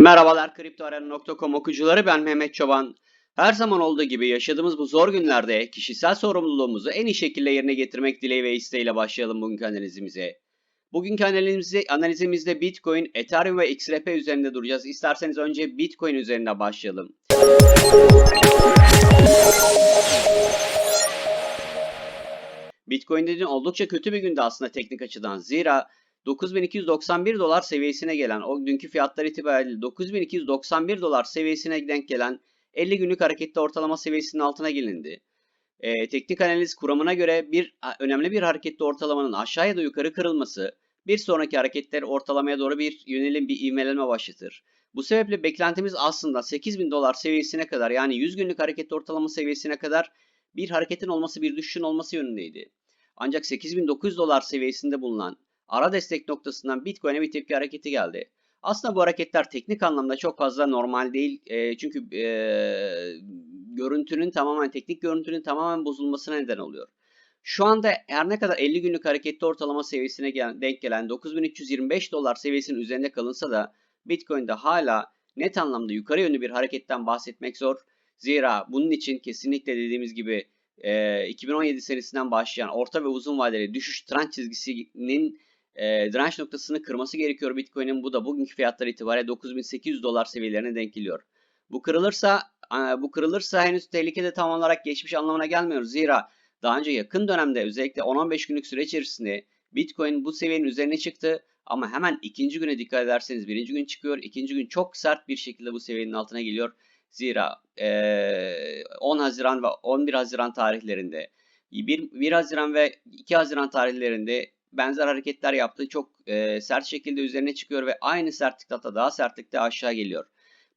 Merhabalar kriptoarena.com okuyucuları ben Mehmet Çoban. Her zaman olduğu gibi yaşadığımız bu zor günlerde kişisel sorumluluğumuzu en iyi şekilde yerine getirmek dileği ve isteğiyle başlayalım bugünkü analizimize. Bugünkü analizimizde, analizimizde Bitcoin, Ethereum ve XRP üzerinde duracağız. İsterseniz önce Bitcoin üzerinde başlayalım. Bitcoin dediğin oldukça kötü bir gündü aslında teknik açıdan. Zira 9291 dolar seviyesine gelen o günkü fiyatlar itibariyle 9291 dolar seviyesine denk gelen 50 günlük hareketli ortalama seviyesinin altına gelindi. Ee, teknik analiz kuramına göre bir önemli bir hareketli ortalamanın aşağıya da yukarı kırılması bir sonraki hareketler ortalamaya doğru bir yönelim bir ivmelenme başlatır. Bu sebeple beklentimiz aslında 8000 dolar seviyesine kadar yani 100 günlük hareketli ortalama seviyesine kadar bir hareketin olması bir düşüşün olması yönündeydi. Ancak 8900 dolar seviyesinde bulunan ara destek noktasından Bitcoin'e bir tepki hareketi geldi. Aslında bu hareketler teknik anlamda çok fazla normal değil. E, çünkü e, görüntünün tamamen teknik görüntünün tamamen bozulmasına neden oluyor. Şu anda her ne kadar 50 günlük hareketli ortalama seviyesine gelen, denk gelen 9325 dolar seviyesinin üzerinde kalınsa da Bitcoin'de hala net anlamda yukarı yönlü bir hareketten bahsetmek zor. Zira bunun için kesinlikle dediğimiz gibi e, 2017 senesinden başlayan orta ve uzun vadeli düşüş trend çizgisinin e, direnç noktasını kırması gerekiyor Bitcoin'in. Bu da bugünkü fiyatlar itibariyle 9800 dolar seviyelerine denk geliyor. Bu kırılırsa bu kırılırsa henüz tehlikede tam olarak geçmiş anlamına gelmiyor. Zira daha önce yakın dönemde özellikle 10-15 günlük süre içerisinde Bitcoin bu seviyenin üzerine çıktı. Ama hemen ikinci güne dikkat ederseniz birinci gün çıkıyor. ikinci gün çok sert bir şekilde bu seviyenin altına geliyor. Zira e, 10 Haziran ve 11 Haziran tarihlerinde 1, 1 Haziran ve 2 Haziran tarihlerinde benzer hareketler yaptı. Çok e, sert şekilde üzerine çıkıyor ve aynı sertlikte hatta daha sertlikte aşağı geliyor.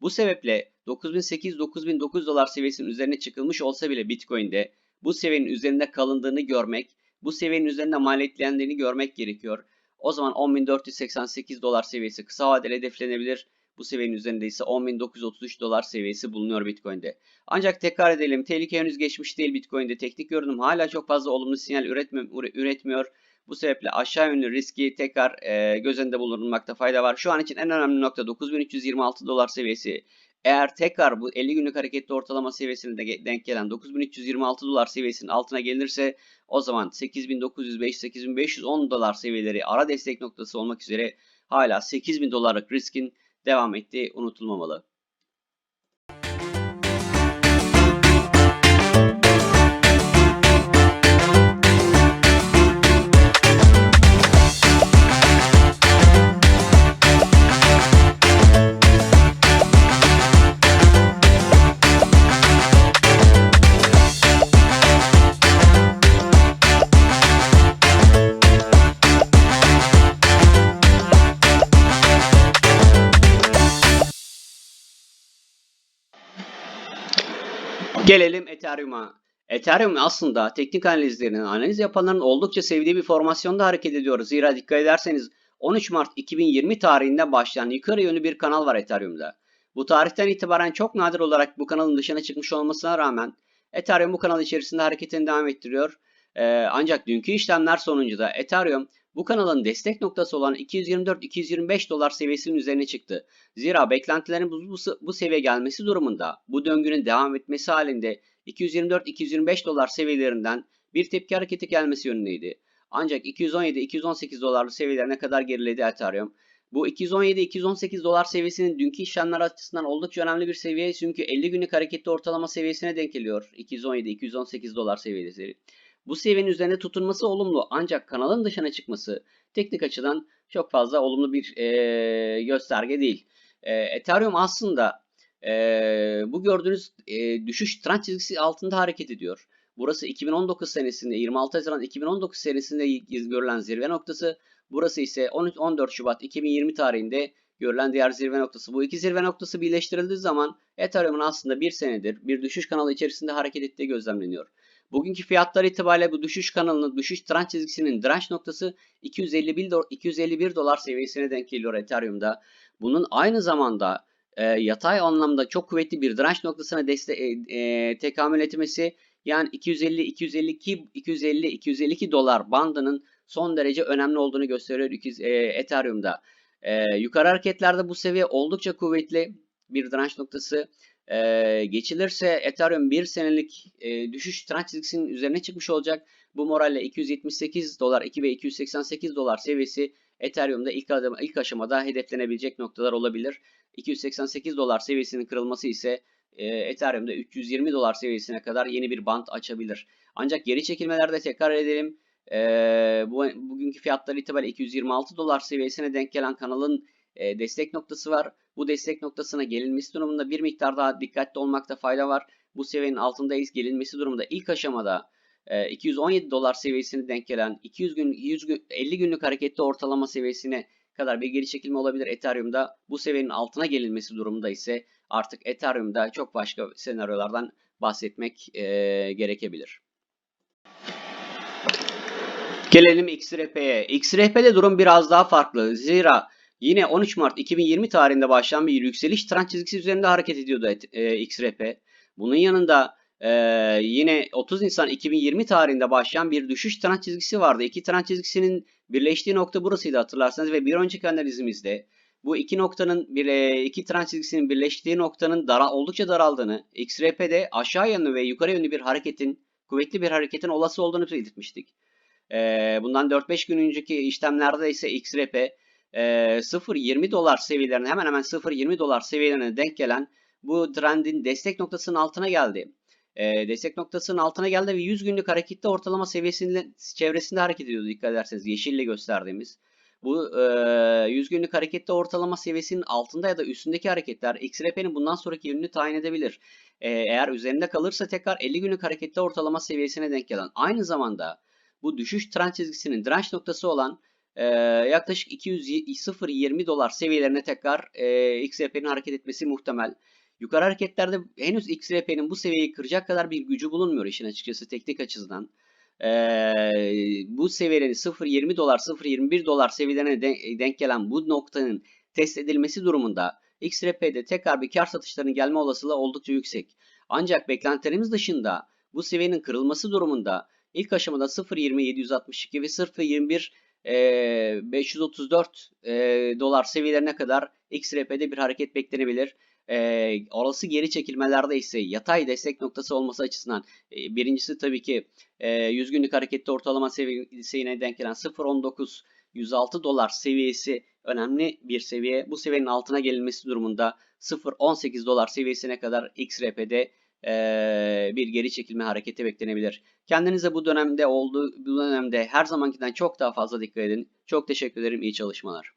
Bu sebeple 9800-9900 dolar seviyesinin üzerine çıkılmış olsa bile Bitcoin'de bu seviyenin üzerinde kalındığını görmek, bu seviyenin üzerinde maliyetlendiğini görmek gerekiyor. O zaman 10.488 dolar seviyesi kısa vadeli hedeflenebilir. Bu seviyenin üzerinde ise 10.933 dolar seviyesi bulunuyor Bitcoin'de. Ancak tekrar edelim tehlike henüz geçmiş değil Bitcoin'de. Teknik görünüm hala çok fazla olumlu sinyal üretmiyor. Bu sebeple aşağı yönlü riski tekrar e, göz önünde bulundurmakta fayda var. Şu an için en önemli nokta 9326 dolar seviyesi. Eğer tekrar bu 50 günlük hareketli ortalama seviyesine de denk gelen 9326 dolar seviyesinin altına gelirse o zaman 8905-8510 dolar seviyeleri ara destek noktası olmak üzere hala 8000 dolarlık riskin devam ettiği unutulmamalı. Gelelim Ethereum'a. Ethereum aslında teknik analizlerinin, analiz yapanların oldukça sevdiği bir formasyonda hareket ediyor. Zira dikkat ederseniz 13 Mart 2020 tarihinde başlayan yukarı yönlü bir kanal var Ethereum'da. Bu tarihten itibaren çok nadir olarak bu kanalın dışına çıkmış olmasına rağmen Ethereum bu kanal içerisinde hareketini devam ettiriyor. Ee, ancak dünkü işlemler sonucu da Ethereum bu kanalın destek noktası olan 224-225 dolar seviyesinin üzerine çıktı. Zira beklentilerin bu, bu, bu seviye gelmesi durumunda bu döngünün devam etmesi halinde 224-225 dolar seviyelerinden bir tepki hareketi gelmesi yönündeydi. Ancak 217-218 dolarlı seviyelerine kadar geriledi Ethereum. Bu 217-218 dolar seviyesinin dünkü işlemler açısından oldukça önemli bir seviye çünkü 50 günlük hareketli ortalama seviyesine denk geliyor 217-218 dolar seviyeleri. Bu seviyenin üzerinde tutunması olumlu ancak kanalın dışına çıkması teknik açıdan çok fazla olumlu bir e, gösterge değil. E, Ethereum aslında e, bu gördüğünüz e, düşüş trend çizgisi altında hareket ediyor. Burası 2019 senesinde 26 Haziran 2019 senesinde görülen zirve noktası. Burası ise 13, 14 Şubat 2020 tarihinde görülen diğer zirve noktası. Bu iki zirve noktası birleştirildiği zaman Ethereum'un aslında bir senedir bir düşüş kanalı içerisinde hareket ettiği gözlemleniyor. Bugünkü fiyatlar itibariyle bu düşüş kanalının, düşüş trend çizgisinin direnç noktası 251, 251 dolar seviyesine denk geliyor Ethereum'da. Bunun aynı zamanda e, yatay anlamda çok kuvvetli bir direnç noktasına deste e, e, tekamül etmesi yani 250 252 250 252 dolar bandının son derece önemli olduğunu gösteriyor e, Ethereum'da. Ee, yukarı hareketlerde bu seviye oldukça kuvvetli bir direnç noktası. Ee, geçilirse Ethereum bir senelik e, düşüş trend çizgisinin üzerine çıkmış olacak. Bu moralle 278 dolar 2 ve 288 dolar seviyesi Ethereum'da ilk adım, ilk aşamada hedeflenebilecek noktalar olabilir. 288 dolar seviyesinin kırılması ise e, Ethereum'da 320 dolar seviyesine kadar yeni bir band açabilir. Ancak geri çekilmelerde tekrar edelim. E, bu, bugünkü fiyatlar itibariyle 226 dolar seviyesine denk gelen kanalın e, destek noktası var. Bu destek noktasına gelinmesi durumunda bir miktar daha dikkatli olmakta fayda var. Bu seviyenin altındayız. Gelinmesi durumunda ilk aşamada e, 217 dolar seviyesine denk gelen 200 gün, 100 gün 50 günlük hareketli ortalama seviyesine kadar bir geri çekilme olabilir Ethereum'da. Bu seviyenin altına gelinmesi durumunda ise artık Ethereum'da çok başka senaryolardan bahsetmek e, gerekebilir. Gelelim XRP'ye. XRP'de durum biraz daha farklı. Zira yine 13 Mart 2020 tarihinde başlayan bir yükseliş trend çizgisi üzerinde hareket ediyordu e, XRP. Bunun yanında e, yine 30 Nisan 2020 tarihinde başlayan bir düşüş trend çizgisi vardı. İki trend çizgisinin birleştiği nokta burasıydı hatırlarsanız ve bir önceki analizimizde bu iki noktanın bir e, iki trend çizgisinin birleştiği noktanın dara, oldukça daraldığını, XRP'de aşağı yönlü ve yukarı yönlü bir hareketin, kuvvetli bir hareketin olası olduğunu belirtmiştik. E, bundan 4-5 gün önceki işlemlerde ise XRP e, 0.20 dolar seviyelerine hemen hemen 0.20 dolar seviyelerine denk gelen bu trendin destek noktasının altına geldi. E, destek noktasının altına geldi ve 100 günlük hareketli ortalama seviyesinin çevresinde hareket ediyordu dikkat ederseniz yeşille gösterdiğimiz. Bu e, 100 günlük harekette ortalama seviyesinin altında ya da üstündeki hareketler XRP'nin bundan sonraki yönünü tayin edebilir. E, eğer üzerinde kalırsa tekrar 50 günlük harekette ortalama seviyesine denk gelen. Aynı zamanda bu düşüş trend çizgisinin direnç noktası olan e, yaklaşık 200-0.20 dolar seviyelerine tekrar e, XRP'nin hareket etmesi muhtemel. Yukarı hareketlerde henüz XRP'nin bu seviyeyi kıracak kadar bir gücü bulunmuyor işin açıkçası teknik açıdan. Ee, bu seviyenin 0.20 dolar 0.21 dolar seviyelerine de, denk gelen bu noktanın test edilmesi durumunda XRP'de tekrar bir kar satışlarının gelme olasılığı oldukça yüksek. Ancak beklentilerimiz dışında bu seviyenin kırılması durumunda ilk aşamada 0.20 762 ve 0.21 e, 534 e, dolar seviyelerine kadar XRP'de bir hareket beklenebilir. E, olası geri çekilmelerde ise yatay destek noktası olması açısından e, birincisi tabii ki e, 100 günlük harekette ortalama seviyesine denk gelen 0.19 106 dolar seviyesi önemli bir seviye. Bu seviyenin altına gelinmesi durumunda 0.18 dolar seviyesine kadar XRP'de bir geri çekilme hareketi beklenebilir. Kendinize bu dönemde olduğu bu dönemde her zamankinden çok daha fazla dikkat edin. Çok teşekkür ederim. İyi çalışmalar.